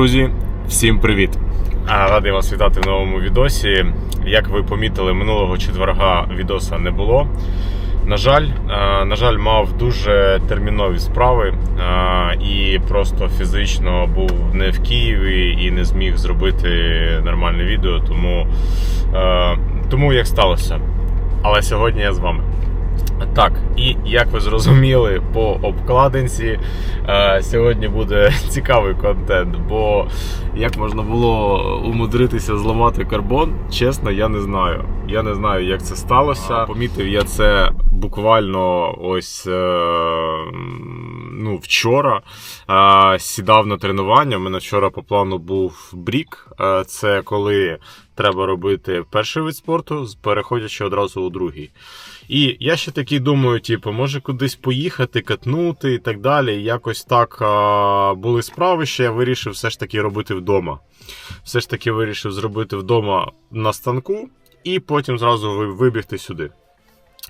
Друзі, всім привіт! Радий вас вітати в новому відосі. Як ви помітили, минулого четверга відоса не було. На жаль, на жаль, мав дуже термінові справи і просто фізично був не в Києві і не зміг зробити нормальне відео, тому, тому як сталося. Але сьогодні я з вами. Так, і як ви зрозуміли по обкладинці, е, сьогодні буде цікавий контент, бо як можна було умудритися зламати карбон, чесно, я не знаю. Я не знаю, як це сталося. Помітив я це буквально ось е, ну, вчора. Е, Сідав на тренування. У мене вчора по плану був брік. Е, Це коли треба робити перший вид спорту, переходячи одразу у другий. І я ще такий думаю, типу, може кудись поїхати, катнути і так далі. Якось так були справи, що я вирішив все ж таки робити вдома. Все ж таки вирішив зробити вдома на станку і потім зразу вибігти сюди.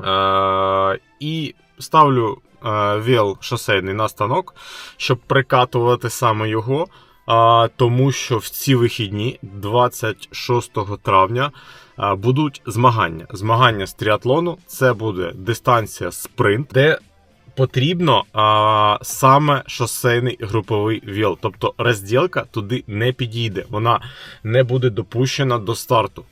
Е, і ставлю е, віл шосейний на станок, щоб прикатувати саме його. Тому що в ці вихідні, 26 травня, будуть змагання. Змагання з тріатлону це буде дистанція спринт, де потрібно а, саме шосейний груповий віл. Тобто розділка туди не підійде, вона не буде допущена до старту.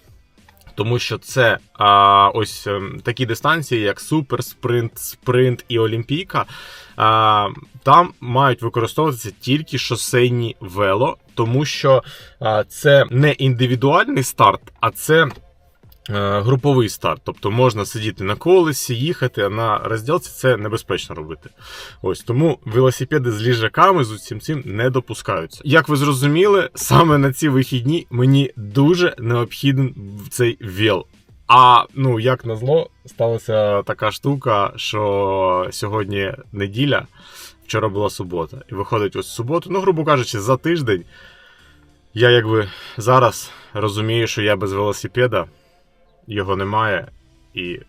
Тому що це а, ось ем, такі дистанції, як суперспринт, спринт і олімпійка. А, там мають використовуватися тільки шосейні вело, тому що а, це не індивідуальний старт, а це. Е, Груповий старт, тобто можна сидіти на колесі, їхати, а на розділці це небезпечно робити. Ось тому велосипеди з ліжаками з усім цим не допускаються. Як ви зрозуміли, саме на ці вихідні мені дуже необхіден цей віл. А ну як назло, сталася така штука, що сьогодні неділя, вчора була субота. І виходить ось суботу, ну, грубо кажучи, за тиждень. Я якби зараз розумію, що я без велосипеда, його немає, і,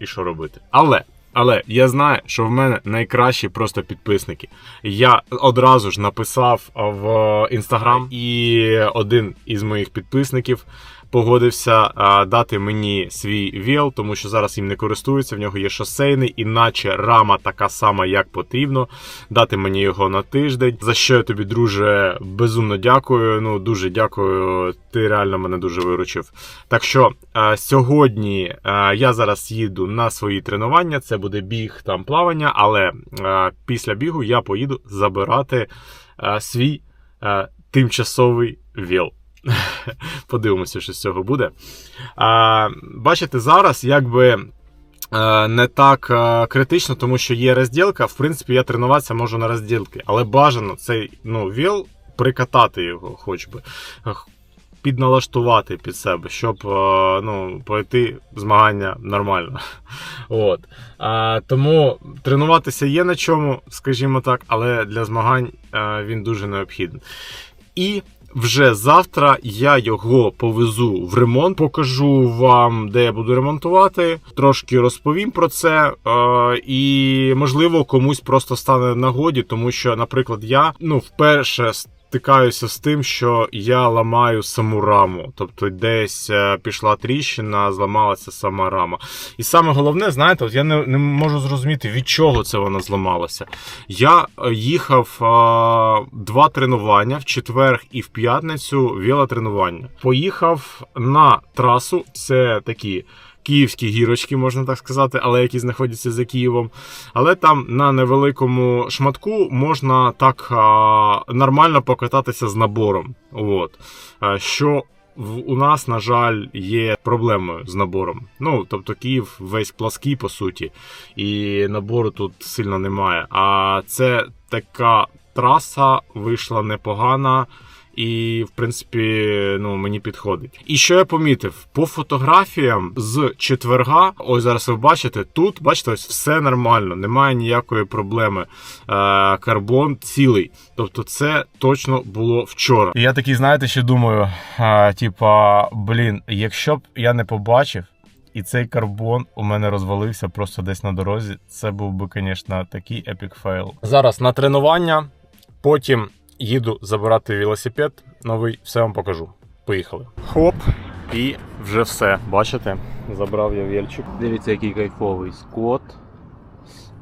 і що робити. Але. Але я знаю, що в мене найкращі просто підписники. Я одразу ж написав в інстаграм, і один із моїх підписників погодився дати мені свій віл, тому що зараз їм не користуються. В нього є шосейний, іначе рама така сама, як потрібно. Дати мені його на тиждень. За що я тобі, друже, безумно дякую. Ну дуже дякую. Ти реально мене дуже виручив. Так що сьогодні я зараз їду на свої тренування. Це буде біг там плавання, але після бігу я поїду забирати свій тимчасовий віл. Подивимося, що з цього буде. А, бачите, зараз якби. е, Не так е, критично, тому що є розділка. В принципі, я тренуватися можу на розділки, але бажано цей ну, віл прикатати його, хоч би підналаштувати під себе, щоб е, ну, пройти змагання нормально. От. А, тому тренуватися є на чому, скажімо так, але для змагань він дуже необхідний. І вже завтра я його повезу в ремонт, покажу вам, де я буду ремонтувати. Трошки розповім про це. Е, і можливо комусь просто стане нагоді, тому що, наприклад, я ну вперше стикаюся з тим, що я ламаю саму раму. Тобто десь е, пішла тріщина, зламалася сама рама. І саме головне, знаєте, от я не, не можу зрозуміти, від чого це вона зламалася. Я е, їхав е, два тренування в четвер і в п'ятницю велотренування. Поїхав на трасу. Це такі. Київські гірочки, можна так сказати, але які знаходяться за Києвом. Але там на невеликому шматку можна так а, нормально покататися з набором. От. Що у нас, на жаль, є проблемою з набором. Ну, тобто Київ весь плаский, по суті, і набору тут сильно немає. А це така траса вийшла непогана. І, в принципі, ну мені підходить. І що я помітив по фотографіям з четверга, ось зараз ви бачите, тут бачите, ось все нормально, немає ніякої проблеми. Е, карбон цілий. Тобто, це точно було вчора. І я такий, знаєте, ще думаю: е, типа, блін, якщо б я не побачив. І цей карбон у мене розвалився просто десь на дорозі. Це був би, звісно, такий епік фейл. Зараз на тренування, потім їду забирати велосипед новий, все вам покажу. Поїхали. Хоп, і вже все. Бачите? Забрав я вельчик. Дивіться, який кайфовий скот.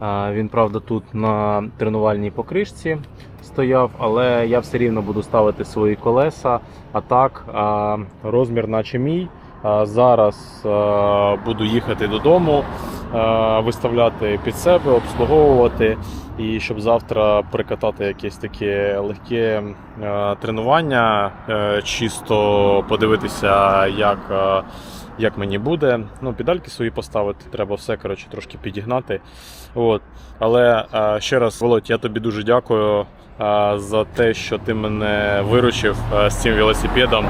А, Він, правда, тут на тренувальній покришці стояв, але я все рівно буду ставити свої колеса. А так, а, розмір, наче мій. А, Зараз а, буду їхати додому, виставляти під себе, обслуговувати. І щоб завтра прикатати якесь таке легке е, тренування, е, чисто подивитися, як, е, як мені буде. Ну, педальки свої поставити, треба все коротше, трошки підігнати. От. Але е, ще раз, Володь, я тобі дуже дякую е, за те, що ти мене виручив з цим велосипедом.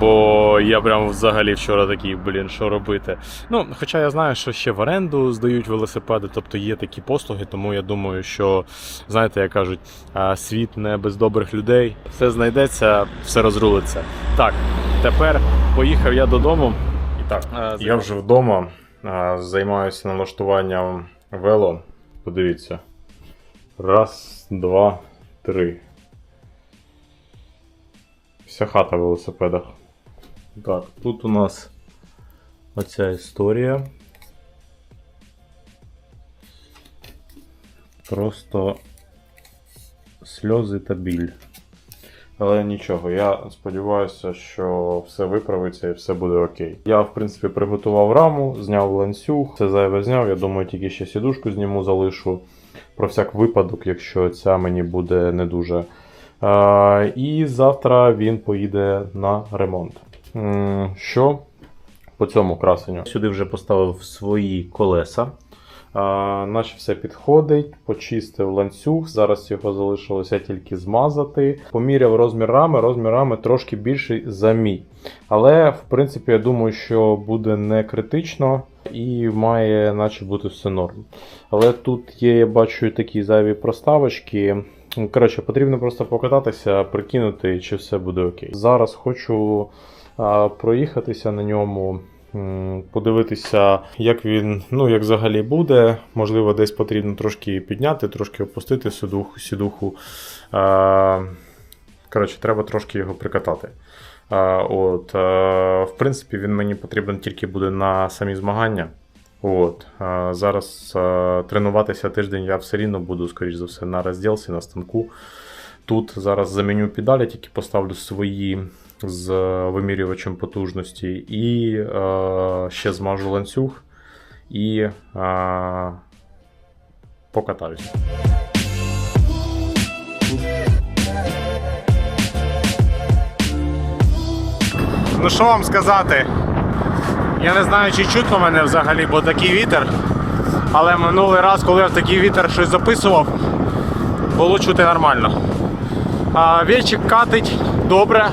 Бо я прям взагалі вчора такий, блін, що робити. Ну, хоча я знаю, що ще в оренду здають велосипеди, тобто є такі послуги, тому я думаю, що знаєте, як кажуть, світ не без добрих людей. Все знайдеться, все розрулиться. Так, тепер поїхав я додому. І так, я вже вдома а, займаюся налаштуванням вело. Подивіться. Раз, два, три. Вся хата в велосипедах. Так, тут у нас оця історія. Просто сльози та біль. Але нічого, я сподіваюся, що все виправиться і все буде окей. Я, в принципі, приготував раму, зняв ланцюг, все зайве зняв. Я думаю, тільки ще сідушку зніму, залишу про всяк випадок, якщо ця мені буде не дуже. І завтра він поїде на ремонт. Що по цьому красенню? Сюди вже поставив свої колеса. Наче все підходить, почистив ланцюг. Зараз його залишилося тільки змазати. Поміряв розмір рами, розмір рами трошки більший за мій. Але, в принципі, я думаю, що буде не критично і має наче бути все норм. Але тут є, я бачу, такі зайві проставочки. Коротше, потрібно просто покататися, прикинути, чи все буде окей. Зараз хочу проїхатися на ньому. Подивитися, як він, ну як взагалі буде. Можливо, десь потрібно трошки підняти, трошки опустити сідуху. сідуху. Коротше, треба трошки його прикатати. От, в принципі, він мені потрібен тільки буде на самі змагання. От, зараз тренуватися тиждень я все рівно буду, скоріш за все, на розділці, на станку. Тут зараз заміню педалі, тільки поставлю свої з вимірювачем потужності, і е, ще змажу ланцюг і е, покатаюсь. Ну що вам сказати? Я не знаю, чи чутно мене взагалі, бо такий вітер. Але минулий раз, коли я в такий вітер щось записував, було чути нормально. Вільчик катить добре,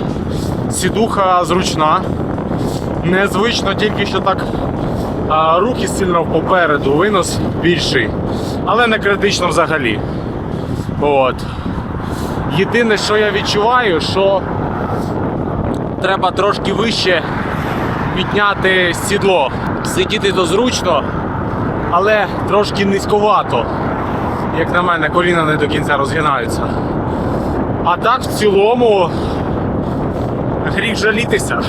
сідуха зручна. Незвично тільки що так а, руки сильно попереду, винос більший, але не критично взагалі. От. Єдине, що я відчуваю, що треба трошки вище підняти сідло. Сидіти то зручно, але трошки низьковато. Як на мене, коліна не до кінця розгинаються. А так в цілому гріх жалітися.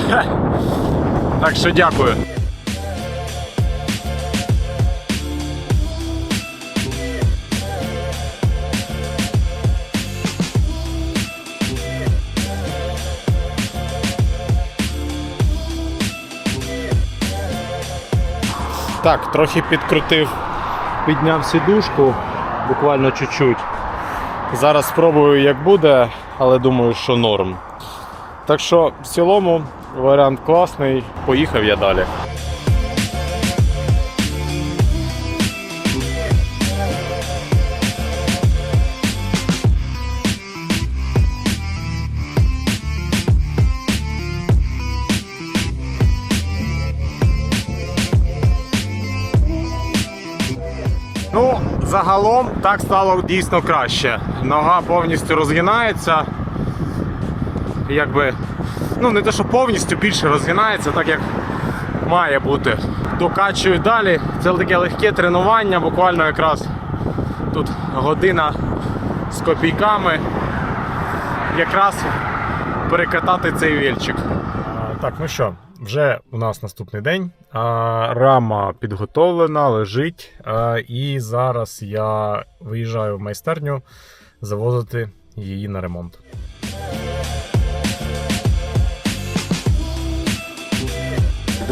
Так що дякую. Так, трохи підкрутив, підняв сідушку, буквально чуть-чуть. Зараз спробую, як буде, але думаю, що норм. Так що в цілому варіант класний. Поїхав я далі. Ну, загалом так стало дійсно краще. Нога повністю розгинається. Якби, ну не те, що повністю більше розгинається, так як має бути. Докачую далі. Це таке легке тренування, буквально якраз тут година з копійками. якраз перекатати цей вільчик. Так, ну що, вже у нас наступний день. Рама підготовлена, лежить. І зараз я виїжджаю в майстерню завозити її на ремонт.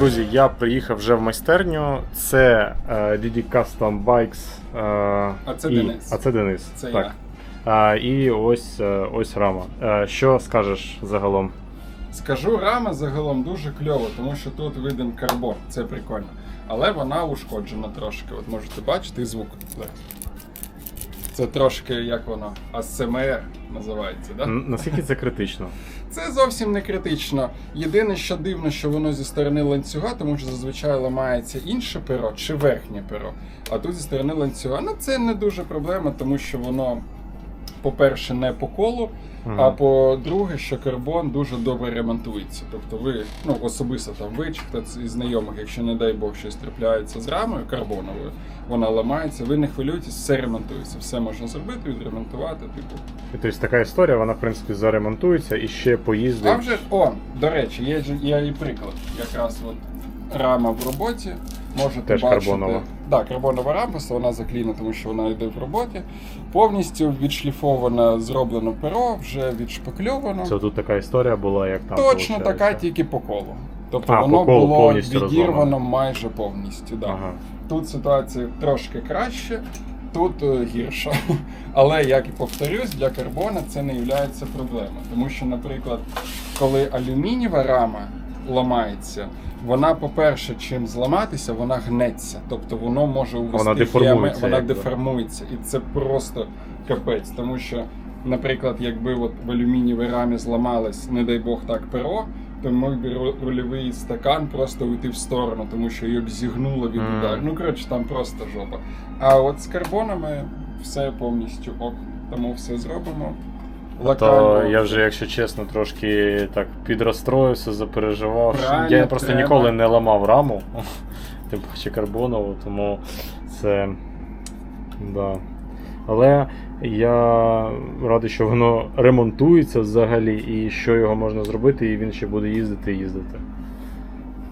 Друзі, я приїхав вже в майстерню. Це е, DD Custom Bikes. е, А це і, Денис. А це Денис. Це так. я. І ось, е, ось рама. Що скажеш загалом? Скажу, рама загалом дуже кльова, тому що тут виден карбон, це прикольно. Але вона ушкоджена трошки. От можете бачити і звук. Це трошки як воно, АСМР називається, да? Наскільки це критично? Це зовсім не критично. Єдине, що дивно, що воно зі сторони ланцюга, тому що зазвичай ламається інше перо чи верхнє перо. А тут зі сторони ланцюга. Ну це не дуже проблема, тому що воно, по-перше, не по колу, Мгм. а по-друге, що карбон дуже добре ремонтується. Тобто ви, ну особисто там ви чи хтось із знайомих, якщо не дай Бог щось трапляється з рамою карбоновою, вона ламається, ви не хвилюйтесь, все ремонтується, все можна зробити, відремонтувати. Типу, І, Тобто така історія, вона в принципі заремонтується і ще поїздить. А вже о, до речі, є є і приклад. Якраз от рама в роботі. Можете Теж бачити. карбонова. Да, карбонова рама, вона закліна, тому що вона йде в роботі. Повністю відшліфовано, зроблено перо, вже відшпакльовано. Це тут така історія була, як там. Точно виходить. така, тільки по колу. Тобто А, воно колу було відірвано розламано. майже повністю. Да. Ага. Тут ситуація трошки краще, тут е, гірша. Але як і повторюсь, для карбона це не є проблемою. Тому що, наприклад, коли алюмінієва рама ламається, вона, по-перше, чим зламатися, вона гнеться. Тобто воно може увести Вона деформується, вона деформується. І це просто капець. Тому що, наприклад, якби от в алюмінієвій рамі зламалось, не дай Бог так перо, то ру- рульовий стакан просто уйти в сторону, тому що її б зігнуло від удару. Ну, коротше, там просто жопа. А от з карбонами все повністю ок. Тому все зробимо. То я вже, якщо чесно, трошки так підрозстроївся, запереживав. Правильно, я просто треба. ніколи не ламав раму, тим паче карбонову, тому це. Да. Але я радий, що воно ремонтується взагалі, і що його можна зробити, і він ще буде їздити і їздити.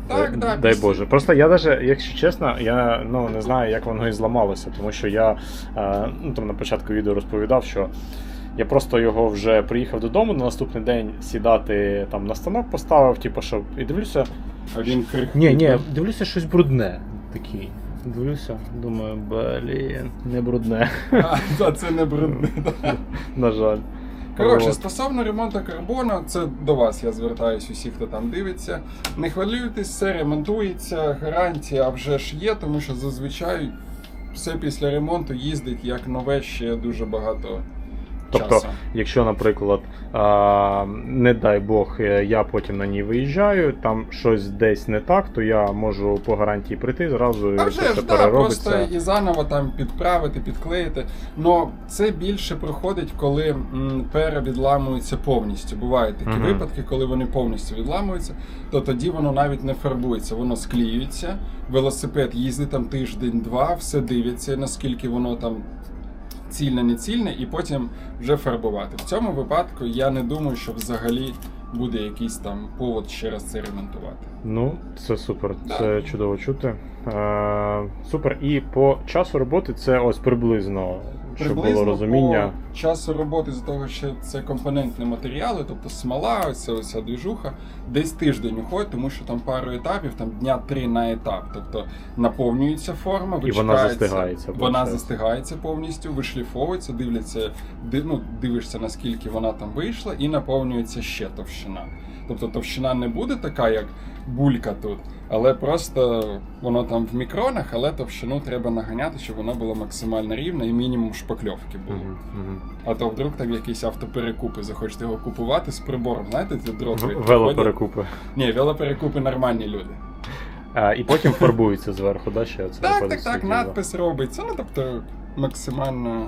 Так, дай, так, дай Боже. Просто я навіть, якщо чесно, я ну, не знаю, як воно і зламалося, тому що я е, ну, там на початку відео розповідав, що я просто його вже приїхав додому на наступний день сідати там на станок поставив, типу, щоб. І дивлюся. А він крихкий. Ні, ні, дивлюся щось брудне. Такий. Дивлюся, думаю, блін, не брудне, А, та це не брудне. на жаль. Коротше, стосовно ремонту карбону, це до вас я звертаюсь усі, хто там дивиться. Не хвилюйтесь, все ремонтується, гарантія вже ж є, тому що зазвичай все після ремонту їздить як нове ще дуже багато Тобто, часу. якщо, наприклад, а, не дай Бог, е, я потім на ній виїжджаю, там щось десь не так, то я можу по гарантії прийти зразу і А вже ж, да, просто і заново там підправити, підклеїти. Но це більше проходить, коли пера відламується повністю. Бувають такі Мгм. випадки, коли вони повністю відламуються, то тоді воно навіть не фарбується, воно склеюється. Велосипед їздить там тиждень-два, все дивиться, наскільки воно там цільне, не цільне, і потім вже фарбувати. В цьому випадку я не думаю, що взагалі буде якийсь там повод ще раз це ремонтувати. Ну, це супер, Да. це чудово чути. Е, супер. І по часу роботи це ось приблизно, щоб було розуміння. по часу роботи з того, що це компонентні матеріали, тобто смола, оця оця двіжуха, десь тиждень уходить, тому що там пару етапів, там дня три на етап. Тобто наповнюється форма, І вона застигається, Вона застигається повністю, вишліфовується, дивляться, ну, дивишся, наскільки вона там вийшла, і наповнюється ще товщина. Тобто товщина не буде така, як булька тут, але просто воно там в мікронах, але товщину треба наганяти, щоб воно було максимально рівне і мінімум шпакльовки було. Мгм, мгм. А то вдруг там якісь автоперекупи, захочете його купувати з прибором. Знаєте, ці дроти? Велоперекупи. Ні, велоперекупи нормальні люди. А, і потім фарбується зверху, да, ще це Так, так, так, надпис робиться. Ну тобто максимально.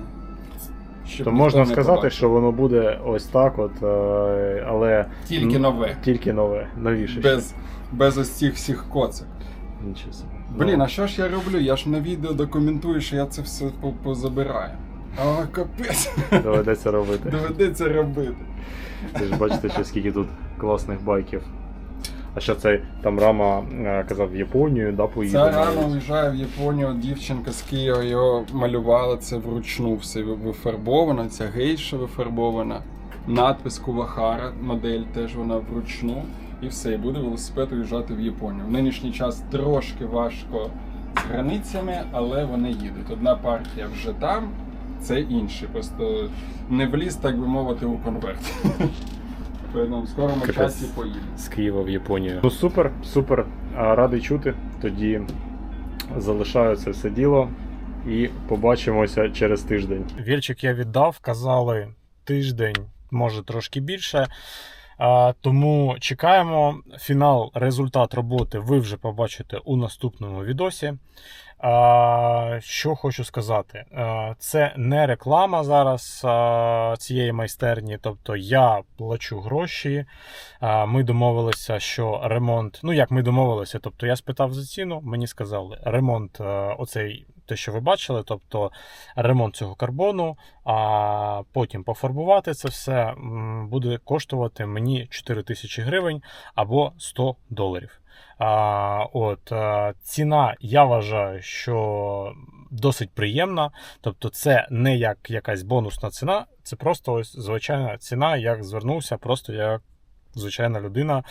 Щоб То можна сказати, побачив. що воно буде ось так, от, е, але тільки нове. тільки нове, новіше. Без, без ось цих всіх коцик. Блін, Ну, а що ж я роблю? Я ж на відео документую, що я це все позабираю. О, капець. Доведеться робити. Доведеться робити. Ви ж бачите, що скільки тут класних байків. А що це там рама е, казав в Японію, да, поїде? Ця рано уїжджає в Японію, дівчинка з Києва його малювала, це вручну все вифарбовано, ця гейша вифарбована, надпис Кувахара, модель теж вона вручну. І все, і буде велосипед уїжджати в Японію. В нинішній час трошки важко з границями, але вони їдуть. Одна партія вже там, це інші. Просто не вліз, так би мовити, у конверт. Тому в скорому Капець. часі поїде. з Києва в Японію. Ну супер, супер. Радий чути. Тоді залишаю це все діло і побачимося через тиждень. Вільчик я віддав, казали тиждень, може трошки більше. А, тому чекаємо. Фінал, результат роботи ви вже побачите у наступному відосі. Що хочу сказати, це не реклама зараз цієї майстерні. Тобто я плачу гроші. Ми домовилися, що ремонт. Ну як ми домовилися? Тобто я спитав за ціну, мені сказали, ремонт, е, оцей те, що ви бачили, тобто ремонт цього карбону, а потім пофарбувати це все буде коштувати мені 4 тисячі гривень або 100 доларів. А, от е, ціна, я вважаю, що досить приємна. Тобто, це не як якась бонусна ціна, це просто ось звичайна ціна, як звернувся, просто як звичайна людина,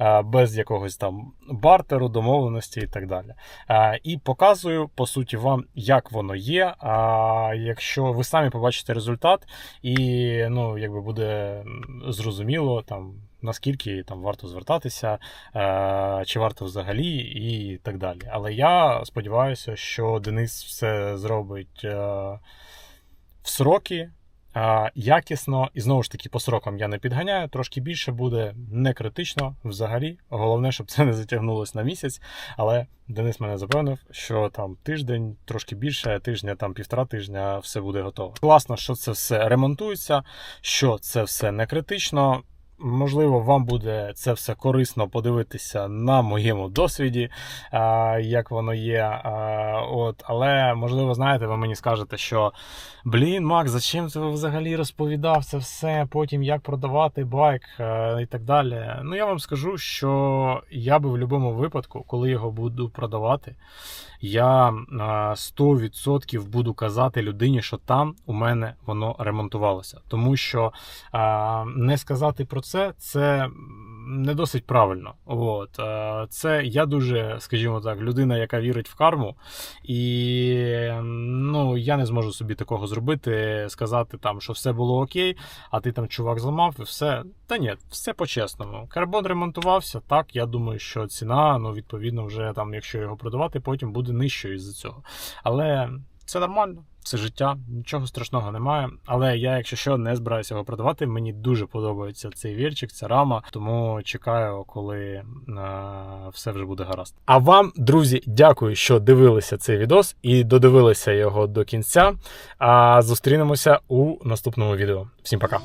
е, без якогось там бартеру, домовленості і так далі. Е, І показую по суті вам, як воно є. А якщо ви самі побачите результат, і ну, якби буде зрозуміло там. Наскільки там варто звертатися, е, чи варто взагалі, і так далі. Але я сподіваюся, що Денис все зробить е, в сроки, е, якісно, і знову ж таки, по срокам я не підганяю, трошки більше буде не критично взагалі. Головне, щоб це не затягнулось на місяць. Але Денис мене запевнив, що там тиждень, трошки більше, тижня, там півтора тижня, все буде готово. Класно, що це все ремонтується, що це все не критично. Можливо, вам буде це все корисно подивитися на моєму досвіді, як воно є. От, але можливо, знаєте, ви мені скажете, що блін, Макс, зачем ти взагалі розповідав це все, потім як продавати байк е, і так далі. Ну я вам скажу, що я би в будь-якому випадку, коли його буду продавати, я е, 100% буду казати людині, що там у мене воно ремонтувалося. Тому що не сказати про це це не досить правильно. От. Е, Це я дуже, скажімо так, людина, яка вірить в карму, і ну, я не зможу собі такого зробити, сказати, там, що все було окей, а ти там чувак зламав і все. Та ні, все по-чесному. Карбон ремонтувався, так, я думаю, що ціна, ну, відповідно, вже там, якщо його продавати, потім буде нижчою із-за цього. Але це нормально. Це життя, нічого страшного немає. Але я, якщо що, не збираюся його продавати. Мені дуже подобається цей вірчик, ця рама. Тому чекаю, коли е, все вже буде гаразд. А вам, друзі, дякую, що дивилися цей відос і додивилися його до кінця. А зустрінемося у наступному відео. Всім пока.